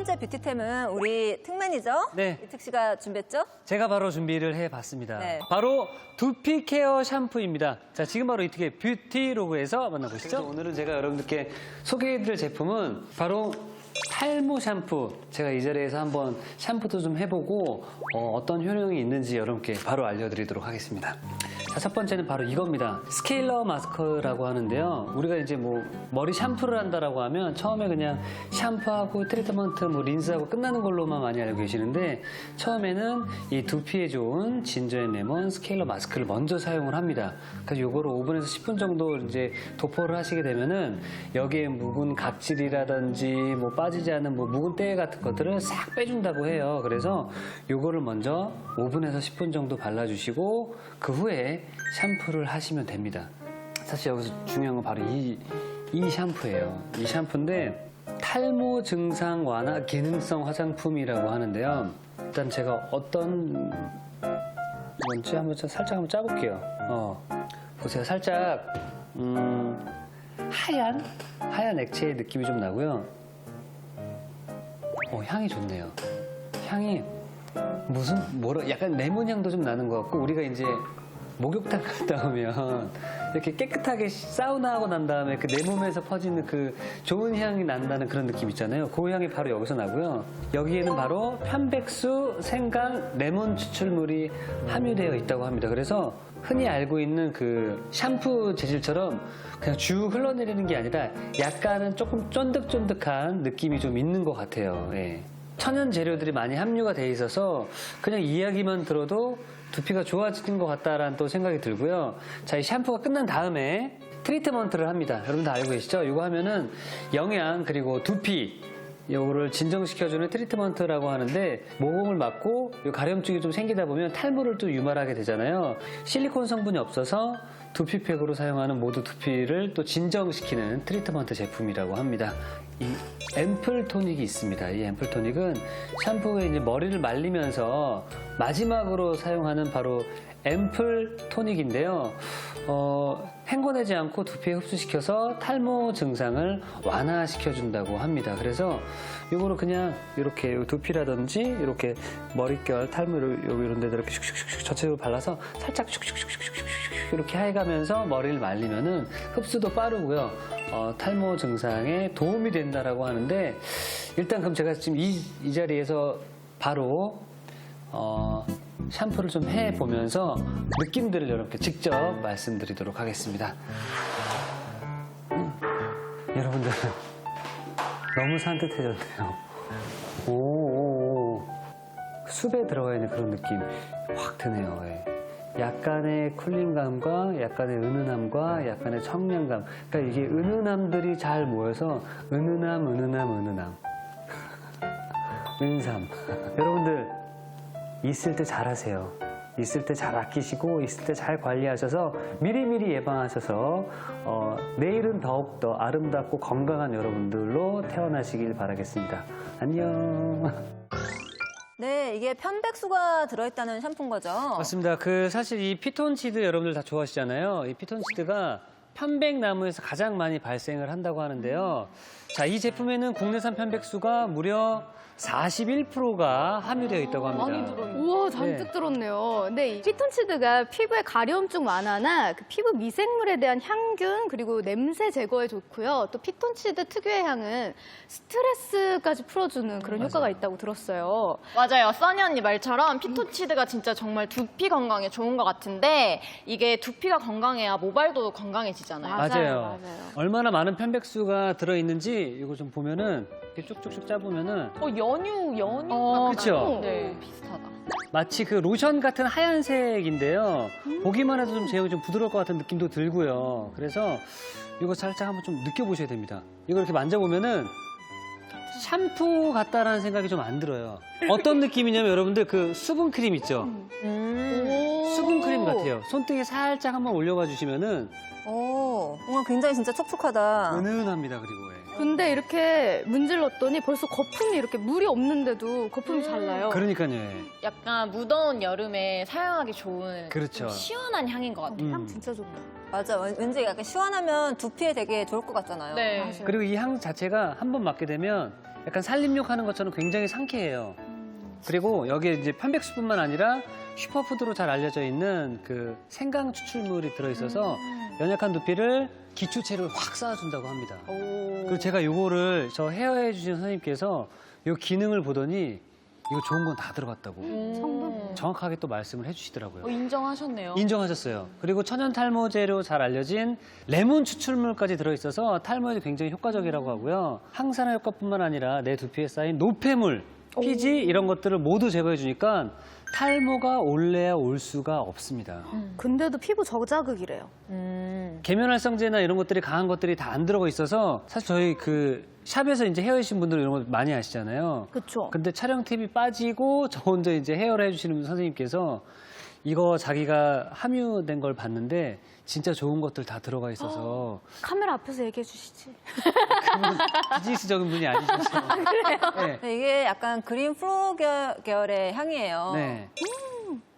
번째 뷰티템은 우리 특맨이죠? 네. 이특 씨가 준비했죠? 제가 바로 준비를 해봤습니다. 네. 바로 두피 케어 샴푸입니다. 자, 지금 바로 이특의 뷰티 로그에서 만나보시죠. 오늘은 제가 여러분들께 소개해드릴 제품은 바로 탈모 샴푸. 제가 이 자리에서 한번 샴푸도 좀 해보고 어, 떤 효능이 있는지 여러분께 바로 알려드리도록 하겠습니다. 자, 첫 번째는 바로 이겁니다. 스케일러 마스크라고 하는데요. 우리가 이제 뭐 머리 샴푸를 한다라고 하면 처음에 그냥 샴푸하고 트리트먼트, 뭐 린스하고 끝나는 걸로만 많이 알고 계시는데 처음에는 이 두피에 좋은 진저앤 레몬 스케일러 마스크를 먼저 사용을 합니다. 그래서 요거를 5분에서 10분 정도 이제 도포를 하시게 되면은 여기에 묵은 각질이라든지 뭐 빠지지 않은 뭐 묵은 때 같은 것들을 싹 빼준다고 해요. 그래서 요거를 먼저 5분에서 10분 정도 발라주시고 그 후에 샴푸를 하시면 됩니다. 사실 여기서 중요한 건 바로 이, 이 샴푸예요. 이 샴푸인데 탈모 증상 완화 기능성 화장품이라고 하는데요. 일단 제가 어떤 뭔지 한번 저 살짝 한번 짜볼게요. 어, 보세요. 살짝 음, 하얀 하얀 액체의 느낌이 좀 나고요. 어, 향이 좋네요. 향이 무슨 뭐라 약간 레몬 향도 좀 나는 것 같고 우리가 이제 목욕탕 갔다 오면 이렇게 깨끗하게 사우나하고 난 다음에 그 내 몸에서 퍼지는 그 좋은 향이 난다는 그런 느낌 있잖아요. 그 향이 바로 여기서 나고요. 여기에는 바로 편백수, 생강, 레몬 추출물이 함유되어 있다고 합니다. 그래서 흔히 알고 있는 그 샴푸 재질처럼 그냥 쭉 흘러내리는 게 아니라 약간은 조금 쫀득쫀득한 느낌이 좀 있는 것 같아요. 예. 천연 재료들이 많이 함유가 돼 있어서 그냥 이야기만 들어도 두피가 좋아지는 것 같다라는 또 생각이 들고요. 자, 이 샴푸가 끝난 다음에 트리트먼트를 합니다. 여러분 다 알고 계시죠? 이거 하면은 영양 그리고 두피 요거를 진정시켜주는 트리트먼트라고 하는데 모공을 막고 요 가려움증이 좀 생기다 보면 탈모를 또 유발하게 되잖아요. 실리콘 성분이 없어서 두피팩으로 사용하는 모두 두피를 또 진정시키는 트리트먼트 제품이라고 합니다. 이 앰플 토닉이 있습니다. 이 앰플 토닉은 샴푸에 이제 머리를 말리면서 마지막으로 사용하는 바로 앰플 토닉인데요. 어, 헹궈내지 않고 두피에 흡수시켜서 탈모 증상을 완화시켜 준다고 합니다. 그래서 이거를 그냥 이렇게 두피라든지 이렇게 머릿결 탈모를 이런 데다 이렇게 슉슉슉슉 전체적으로 발라서 살짝 슉슉슉슉슉슉 이렇게 해가면서 머리를 말리면은 흡수도 빠르고요. 어, 탈모 증상에 도움이 된다라고 하는데 일단 그럼 제가 지금 이, 이 자리에서 바로 어, 샴푸를 좀 해보면서 느낌들을 여러분께 직접 말씀드리도록 하겠습니다. 음, 여러분들 너무 산뜻해졌네요. 오. 숲에 들어가 있는 그런 느낌 확 드네요. 예. 약간의 쿨링감과 약간의 은은함과 약간의 청량감. 그러니까 이게 은은함들이 잘 모여서 은은함, 은은함, 은은함. 은삼. 여러분들 있을 때 잘하세요. 있을 때 잘 아끼시고 있을 때 잘 관리하셔서 미리미리 예방하셔서 어, 내일은 더욱더 아름답고 건강한 여러분들로 태어나시길 바라겠습니다. 안녕. 네, 이게 편백수가 들어있다는 샴푸인 거죠? 맞습니다. 그 사실 이 피톤치드 여러분들 다 좋아하시잖아요. 이 피톤치드가 편백나무에서 가장 많이 발생을 한다고 하는데요. 자, 이 제품에는 국내산 편백수가 무려 41%가 함유되어 있다고 합니다. 우와 잔뜩 네. 들었네요. 근데 이 피톤치드가 피부의 가려움증 완화나 그 피부 미생물에 대한 향균 그리고 냄새 제거에 좋고요. 또 피톤치드 특유의 향은 스트레스까지 풀어주는 그런 효과가 있다고 들었어요. 맞아요. 써니 언니 말처럼 피톤치드가 진짜 정말 두피 건강에 좋은 것 같은데 이게 두피가 건강해야 모발도 건강해지잖아요. 맞아요, 맞아요. 맞아요. 얼마나 많은 편백수가 들어 있는지 이거 좀 보면은 이렇게 쭉쭉쭉 짜보면은 어, 연유, 연유. 어, 그쵸? 네, 비슷하다. 마치 그 로션 같은 하얀색인데요. 보기만 해도 좀 제형이 좀 부드러울 것 같은 느낌도 들고요. 그래서 이거 살짝 한번 좀 느껴보셔야 됩니다. 이거 이렇게 만져보면은 샴푸 같다라는 생각이 좀 안 들어요. 어떤 느낌이냐면 여러분들 그 수분 크림 있죠? 음. 수분 크림 같아요. 손등에 살짝 한번 올려봐 주시면은 오, 뭔가 굉장히 진짜 촉촉하다. 은은합니다. 그리고 예. 근데 이렇게 문질렀더니 벌써 거품이 이렇게 물이 없는데도 거품이 잘 나요. 그러니까요. 예. 약간 무더운 여름에 사용하기 좋은 그렇죠. 좀 시원한 향인 것 같아요. 음. 향 진짜 좋다. 맞아, 왠- 왠지 약간 시원하면 두피에 되게 좋을 것 같잖아요. 네. 맞아요. 그리고 이 향 자체가 한번 맡게 되면 약간 살림욕 하는 것처럼 굉장히 상쾌해요. 그리고 여기에 이제 편백수뿐만 아니라 슈퍼푸드로 잘 알려져 있는 그 생강 추출물이 들어있어서 연약한 두피를 기초체를 확 쌓아준다고 합니다. 그리고 제가 요거를 저 헤어해 주신 선생님께서 요 기능을 보더니 이거 좋은 건 다 들어갔다고 성분 정확하게 또 말씀을 해주시더라고요. 어, 인정하셨네요. 인정하셨어요. 그리고 천연 탈모제로 잘 알려진 레몬 추출물까지 들어있어서 탈모에 굉장히 효과적이라고 하고요. 항산화 효과뿐만 아니라 내 두피에 쌓인 노폐물, 피지 이런 것들을 모두 제거해 주니까 탈모가 올래야 올 수가 없습니다. 근데도 피부 저자극이래요. 계면활성제나 이런 것들이 강한 것들이 다 안 들어가 있어서 사실 저희 그 샵에서 이제 헤어이신 분들 이런 거 많이 아시잖아요. 그쵸. 근데 촬영 팁이 빠지고 저 혼자 이제 헤어를 해주시는 선생님께서 이거 자기가 함유된 걸 봤는데 진짜 좋은 것들 다 들어가 있어서 카메라 앞에서 얘기해 주시지. 그분은 비즈니스적인 분이 아니셔서 네. 네, 이게 약간 그린 플로어 계열- 계열의 향이에요. 네.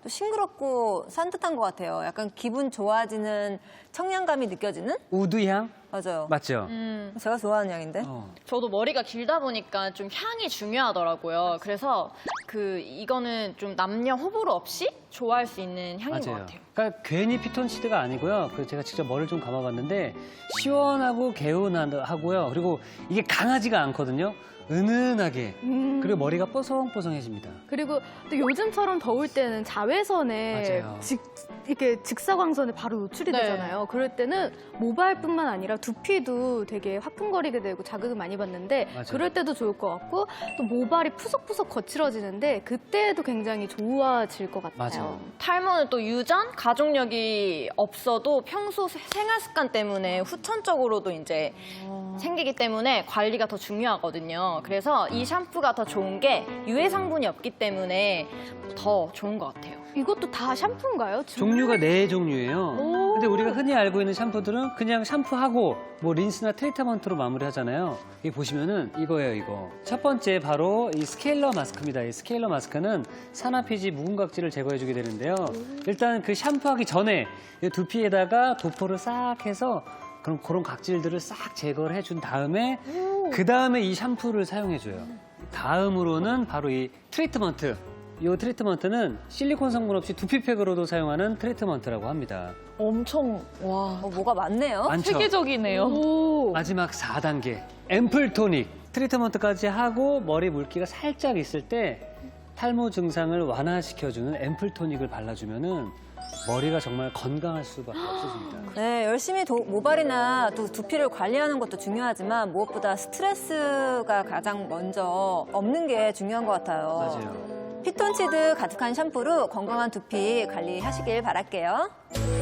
또 싱그럽고 산뜻한 것 같아요. 약간 기분 좋아지는 청량감이 느껴지는? 우드향 맞아요. 맞죠? 음, 제가 좋아하는 향인데. 어. 저도 머리가 길다 보니까 좀 향이 중요하더라고요. 그래서 그 이거는 좀 남녀 호불호 없이 좋아할 수 있는 향인 것 맞아요. 같아요. 그러니까 괜히 피톤치드가 아니고요. 그 제가 직접 머리를 좀 감아봤는데 시원하고 개운하고요. 그리고 이게 강하지가 않거든요. 은은하게 음. 그리고 머리가 뽀송뽀송해집니다. 그리고 또 요즘처럼 더울 때는 자외선에 맞아요. 직, 이렇게 직사광선에 바로 노출이 네. 되잖아요. 그럴 때는 모발뿐만 아니라 두피도 되게 화끈거리게 되고 자극을 많이 받는데 맞아요. 그럴 때도 좋을 것 같고 또 모발이 푸석푸석 거칠어지는데 그때도 굉장히 좋아질 것 같아요. 맞아요. 탈모는 또 유전, 가족력이 없어도 평소 세- 생활 습관 때문에 후천적으로도 이제 생기기 때문에 관리가 더 중요하거든요. 그래서 이 샴푸가 더 좋은 게 유해 성분이 없기 때문에 더 좋은 것 같아요. 이것도 다 샴푸인가요? 종류가 네 종류예요. 오. 근데 우리가 흔히 알고 있는 샴푸들은 그냥 샴푸하고 뭐 린스나 트리트먼트로 마무리하잖아요. 이 보시면은 이거예요, 이거. 첫 번째 바로 이 스케일러 마스크입니다. 이 스케일러 마스크는 산화피지 묵은 각질을 제거해 주게 되는데요. 일단 그 샴푸하기 전에 이 두피에다가 도포를 싹 해서 그런 그런 각질들을 싹 제거를 해준 다음에 그 다음에 이 샴푸를 사용해 줘요. 다음으로는 바로 이 트리트먼트. 이 트리트먼트는 실리콘 성분 없이 두피팩으로도 사용하는 트리트먼트라고 합니다. 엄청 와 어, 뭐가 많네요. 많죠? 세계적이네요. 오. 마지막 4단계 앰플 토닉 트리트먼트까지 하고 머리 물기가 살짝 있을 때 탈모 증상을 완화시켜주는 앰플 토닉을 발라주면은 머리가 정말 건강할 수밖에 없어집니다. 네, 열심히 도- 모발이나 또 두피를 관리하는 것도 중요하지만 무엇보다 스트레스가 가장 먼저 없는 게 중요한 것 같아요. 맞아요. 피톤치드 가득한 샴푸로 건강한 두피 관리하시길 바랄게요.